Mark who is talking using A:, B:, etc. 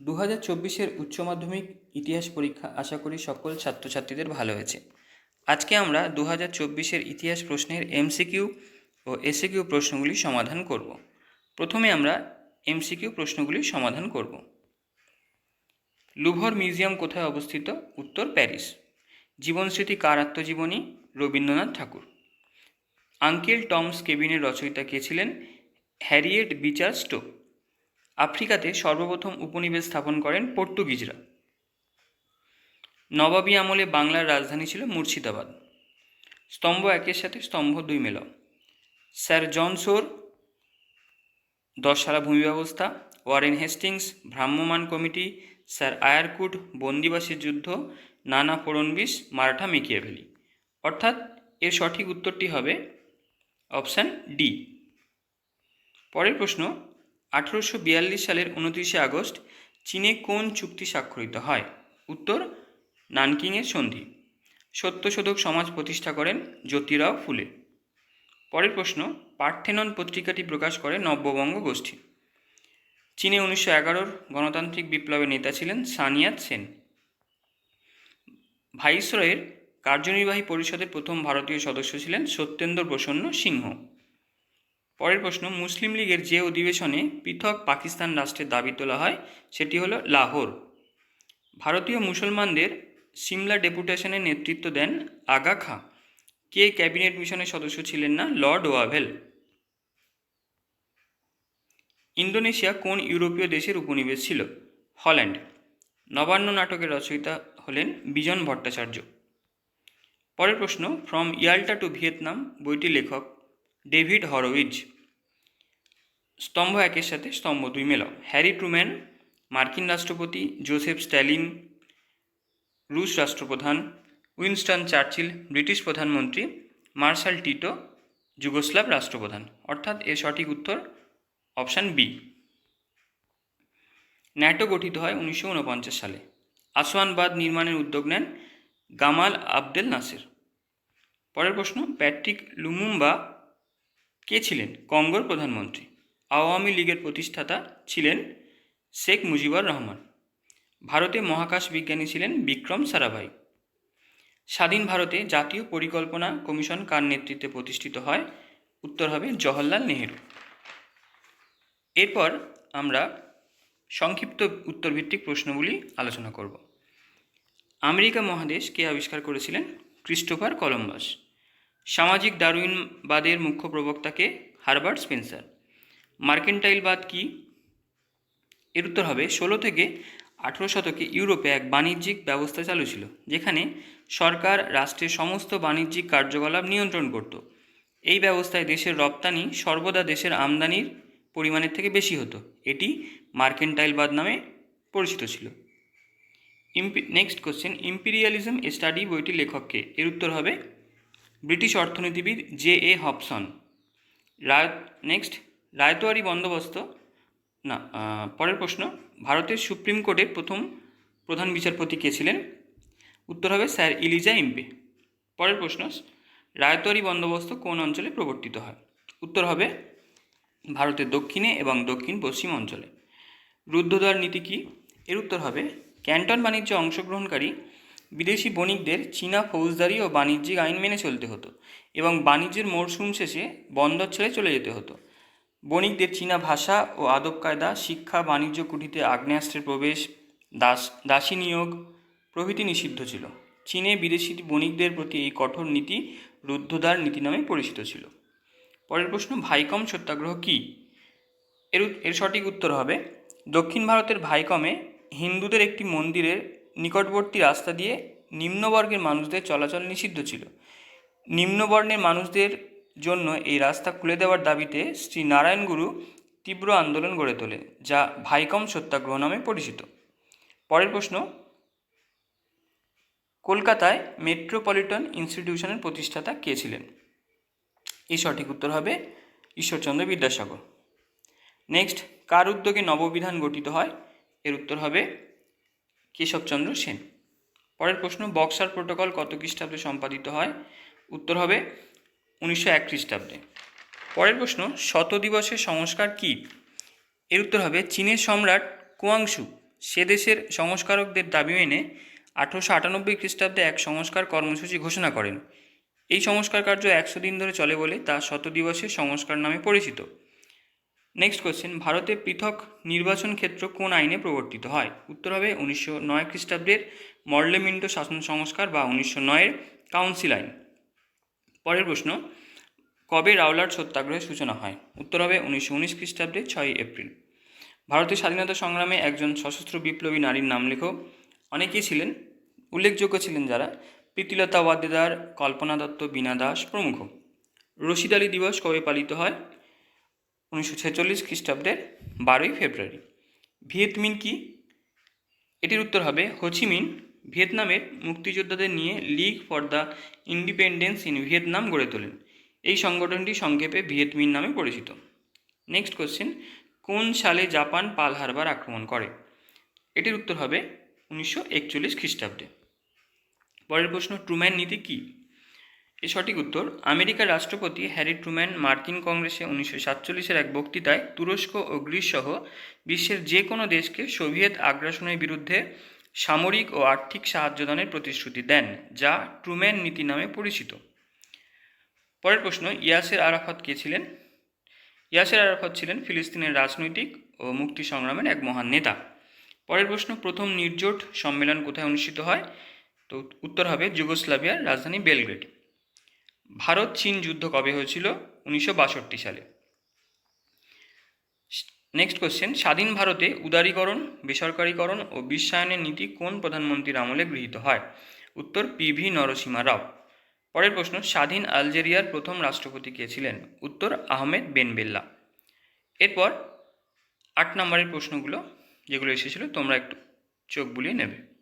A: দু হাজার চব্বিশের উচ্চ মাধ্যমিক ইতিহাস পরীক্ষা আশা করি সকল ছাত্রছাত্রীদের ভালো হয়েছে। আজকে আমরা দু হাজার চব্বিশের ইতিহাস প্রশ্নের এমসিকিউ ও এসিকিউ প্রশ্নগুলি সমাধান করব। প্রথমে আমরা এমসিকিউ প্রশ্নগুলি সমাধান করব। লুভর মিউজিয়াম কোথায় অবস্থিত? উত্তর প্যারিস। জীবনস্মৃতি কার আত্মজীবনী? রবীন্দ্রনাথ ঠাকুর। আঙ্কেল টমস কেবিনের রচয়িতা কে ছিলেন? হ্যারিয়েট বিচার স্টো আফ্রিকাতে সর্বপ্রথম উপনিবেশ স্থাপন করেন পর্তুগিজরা। নবাবী আমলে বাংলার রাজধানী ছিল মুর্শিদাবাদ। স্তম্ভ একের সাথে স্তম্ভ দুই মেলাও। স্যার জন সোর দশসালা ভূমি ব্যবস্থা, ওয়ারেন হেস্টিংস, ভ্রাম্যমাণ কমিটি, স্যার আয়ারকুট, বন্দিবাসীর যুদ্ধ, নানা ফড়নবিস, মারাঠা মেকিয়াভেলি অর্থাৎ এর সঠিক উত্তরটি হবে অপশান ডি। পরের প্রশ্ন আঠেরোশো বিয়াল্লিশ সালের উনত্রিশে আগস্ট চীনে কোন চুক্তি স্বাক্ষরিত হয়? উত্তর, নানকিংয়ের সন্ধি। সত্যশোধক সমাজ প্রতিষ্ঠা করেন জ্যোতিরাও ফুলে। পরের প্রশ্ন, পার্থেনন পত্রিকাটি প্রকাশ করে নব্যবঙ্গ গোষ্ঠী। চীনে উনিশশো এগারোর গণতান্ত্রিক বিপ্লবের নেতা ছিলেন সানিয়াত সেন। ভাইসরয়ের কার্যনির্বাহী পরিষদের প্রথম ভারতীয় সদস্য ছিলেন সত্যেন্দ্র প্রসন্ন সিংহ। পরের প্রশ্ন, মুসলিম লীগের যে অধিবেশনে পৃথক পাকিস্তান রাষ্ট্রের দাবি তোলা হয়, সেটি হলো লাহোর। ভারতীয় মুসলমানদের সিমলা ডেপুটেশনের নেতৃত্ব দেন আগা খাঁ। কে ক্যাবিনেট মিশনের সদস্য ছিলেন না? Lord Wavell. ইন্দোনেশিয়া কোন ইউরোপীয় দেশের উপনিবেশ ছিল? হল্যান্ড। নবান্ন নাটকের রচয়িতা হলেন বিজন ভট্টাচার্য। পরের প্রশ্ন, ফ্রম ইয়াল্টা টু ভিয়েতনাম বইটি লেখক ডেভিড হরোইজ স্তম্ভ একের সাথে স্তম্ভ দুই মেলাও। হ্যারি ট্রুম্যান, মার্কিন রাষ্ট্রপতি জোসেফ স্ট্যালিন, রুশ রাষ্ট্রপ্রধান উইনস্টন চার্চিল, ব্রিটিশ প্রধানমন্ত্রী মার্শাল টিটো, যুগোস্লাভ রাষ্ট্রপ্রধান। অর্থাৎ এর সঠিক উত্তর অপশান বি। ন্যাটো গঠিত হয় উনিশশো উনপঞ্চাশ সালে। আসওয়ান বাঁধ নির্মাণের উদ্যোগ নেন গামাল আবদেল নাসের। পরের প্রশ্ন, প্যাট্রিক লুমুম্বা কে ছিলেন? কঙ্গোর প্রধানমন্ত্রী। আওয়ামী লীগের প্রতিষ্ঠাতা ছিলেন শেখ মুজিবুর রহমান। ভারতে মহাকাশ বিজ্ঞানী ছিলেন বিক্রম সারাভাই। স্বাধীন ভারতে জাতীয় পরিকল্পনা কমিশন কার নেতৃত্বে প্রতিষ্ঠিত হয়? উত্তর হবে জওহরলাল নেহেরু। এরপর আমরা সংক্ষিপ্ত উত্তরভিত্তিক প্রশ্নগুলি আলোচনা করব। আমেরিকা মহাদেশ কে আবিষ্কার করেছিলেন? Christopher Columbus. সামাজিক দারুইনবাদের মুখ্য প্রবক্তাকে হারবার্ট স্পেন্সার। মার্কেন্টাইলবাদ কি? এর উত্তর হবে, ষোলো থেকে আঠেরো শতকে ইউরোপে এক বাণিজ্যিক ব্যবস্থা চালু ছিল, যেখানে সরকার রাষ্ট্রের সমস্ত বাণিজ্যিক কার্যকলাপ নিয়ন্ত্রণ করত। এই ব্যবস্থায় দেশের রপ্তানি সর্বদা দেশের আমদানির পরিমাণের থেকে বেশি হতো। এটি মার্কেন্টাইলবাদ নামে পরিচিত ছিল। ইম্পি নেক্সট কোশ্চেন ইম্পিরিয়ালিজম স্টাডি বইটি লেখককে। এর উত্তর হবে ব্রিটিশ অর্থনীতিবিদ জে এ হবসন। রায় নেক্সট রায়তোয়ারি বন্দোবস্ত। না পরের প্রশ্ন, ভারতের সুপ্রিম কোর্টের প্রথম প্রধান বিচারপতি কে ছিলেন? উত্তর হবে স্যার ইলিজা ইম্পে পরের প্রশ্ন, রায়তোয়ারি বন্দোবস্ত কোন অঞ্চলে প্রবর্তিত হয়? উত্তর হবে ভারতের দক্ষিণে এবং দক্ষিণ পশ্চিম অঞ্চলে। রুদ্ধদ্বার নীতি কী? এর উত্তর হবে, ক্যান্টন বাণিজ্যে অংশগ্রহণকারী বিদেশি বণিকদের চীনা ফৌজদারি ও বাণিজ্যিক আইন মেনে চলতে হতো এবং বাণিজ্যের মরশুম শেষে বন্দর ছেড়ে চলে যেতে হতো। বণিকদের চীনা ভাষা ও আদব কায়দা, শিক্ষা, বাণিজ্য কুঠিতে আগ্নেয়াস্ত্রের প্রবেশ, দাস, দাসী নিয়োগ প্রভৃতি নিষিদ্ধ ছিল। চীনে বিদেশি বণিকদের প্রতি এই কঠোর নীতি রুদ্ধদ্বার নীতি নামে পরিচিত ছিল। পরের প্রশ্ন, ভাইকম সত্যাগ্রহ কী? এর এর সঠিক উত্তর হবে, দক্ষিণ ভারতের ভাইকমে হিন্দুদের একটি মন্দিরের নিকটবর্তী রাস্তা দিয়ে নিম্নবর্গের মানুষদের চলাচল নিষিদ্ধ ছিল। নিম্নবর্ণের মানুষদের জন্য এই রাস্তা খুলে দেওয়ার দাবিতে শ্রী নারায়ণ গুরু তীব্র আন্দোলন গড়ে তোলে যা ভাইকম সত্যাগ্রহ নামে পরিচিত। পরের প্রশ্ন, কলকাতায় মেট্রোপলিটন ইনস্টিটিউশনের প্রতিষ্ঠাতা কে ছিলেন? এই সঠিক উত্তর হবে ঈশ্বরচন্দ্র বিদ্যাসাগর। নেক্সট, কার উদ্যোগে নববিধান গঠিত হয়? এর উত্তর হবে কেশবচন্দ্র সেন। পরের প্রশ্ন, বক্সার প্রোটোকল কত খ্রিস্টাব্দে সম্পাদিত হয়? উত্তর হবে উনিশশো এক খ্রিস্টাব্দে। পরের প্রশ্ন, শত দিবসের সংস্কার কী? এর উত্তর হবে, চীনের সম্রাট কুয়াংশু সে দেশের সংস্কারকদের দাবি মেনে আঠারোশো আটানব্বই খ্রিস্টাব্দে এক সংস্কার কর্মসূচি ঘোষণা করেন। এই সংস্কার কার্য একশো দিন ধরে চলে বলে তা শত দিবসের সংস্কার নামে পরিচিত। নেক্সট কোশ্চেন ভারতে পৃথক নির্বাচন ক্ষেত্র কোন আইনে প্রবর্তিত হয়? উত্তর হবে উনিশশো নয় খ্রিস্টাব্দের মর্লেমিন্টো শাসন সংস্কার বা উনিশশো নয়ের কাউন্সিল আইন। পরের প্রশ্ন, কবে রাওলাট সত্যাগ্রহের সূচনা হয়? উত্তর হবে উনিশশো উনিশ খ্রিস্টাব্দে, ছয়ই এপ্রিল। ভারতের স্বাধীনতা সংগ্রামে একজন সশস্ত্র বিপ্লবী নারীর নাম লেখো। অনেকেই ছিলেন, উল্লেখযোগ্য ছিলেন যারা। প্রীতিলতা ওয়াদ্দেদার, কল্পনা দত্ত, বীণা দাস প্রমুখ। রশিদ আলী দিবস কবে পালিত হয়? উনিশশো ছেচল্লিশ খ্রিস্টাব্দের বারোই ফেব্রুয়ারি। ভিয়েতমিন কি? এটির উত্তর হবে হোচিমিন, ভিয়েতনামের মুক্তিযোদ্ধাদের নিয়ে league for the independence in Vietnam গড়ে তোলেন। এই সংগঠনটি সংক্ষেপে ভিয়েতমিন নামে পরিচিত। নেক্সট কোশ্চেন, কোন সালে জাপান পাল হারবার আক্রমণ করে? এটির উত্তর হবে উনিশশো একচল্লিশ খ্রিস্টাব্দে। পরের প্রশ্ন, ট্রুম্যান নীতি কী? এর সঠিক উত্তর, আমেরিকার রাষ্ট্রপতি হ্যারি ট্রুম্যান মার্কিন কংগ্রেসে উনিশশো সাতচল্লিশের এক বক্তৃতায় তুরস্ক ও গ্রিস সহ বিশ্বের যে কোনো দেশকে সোভিয়েত আগ্রাসনের বিরুদ্ধে সামরিক ও আর্থিক সাহায্যদানের প্রতিশ্রুতি দেন, যা ট্রুম্যান নীতি নামে পরিচিত। পরের প্রশ্ন, ইয়াসের আরাফাত কে ছিলেন? ইয়াসের আরাফাত ছিলেন ফিলিস্তিনের রাজনৈতিক ও মুক্তি সংগ্রামের এক মহান নেতা। পরের প্রশ্ন, প্রথম নির্জোট সম্মেলন কোথায় অনুষ্ঠিত হয়? তো উত্তর হবে যুগোস্লাভিয়ার রাজধানী বেলগ্রেড। ভারত চীন যুদ্ধ কবে হয়েছিল? উনিশশো বাষট্টি সালে। নেক্সট কোশ্চেন স্বাধীন ভারতে উদারীকরণ, বেসরকারীকরণ ও বিশ্বায়নের নীতি কোন প্রধানমন্ত্রীর আমলে গৃহীত হয়? উত্তর, পিভি নরসিমা রাও। পরের প্রশ্ন, স্বাধীন আলজেরিয়ার প্রথম রাষ্ট্রপতি কে ছিলেন? উত্তর, আহমেদ বেন বেল্লা। এরপর আট নম্বরের প্রশ্নগুলো, যেগুলো এসেছিল, তোমরা একটু চোখ বুলিয়ে নেবে।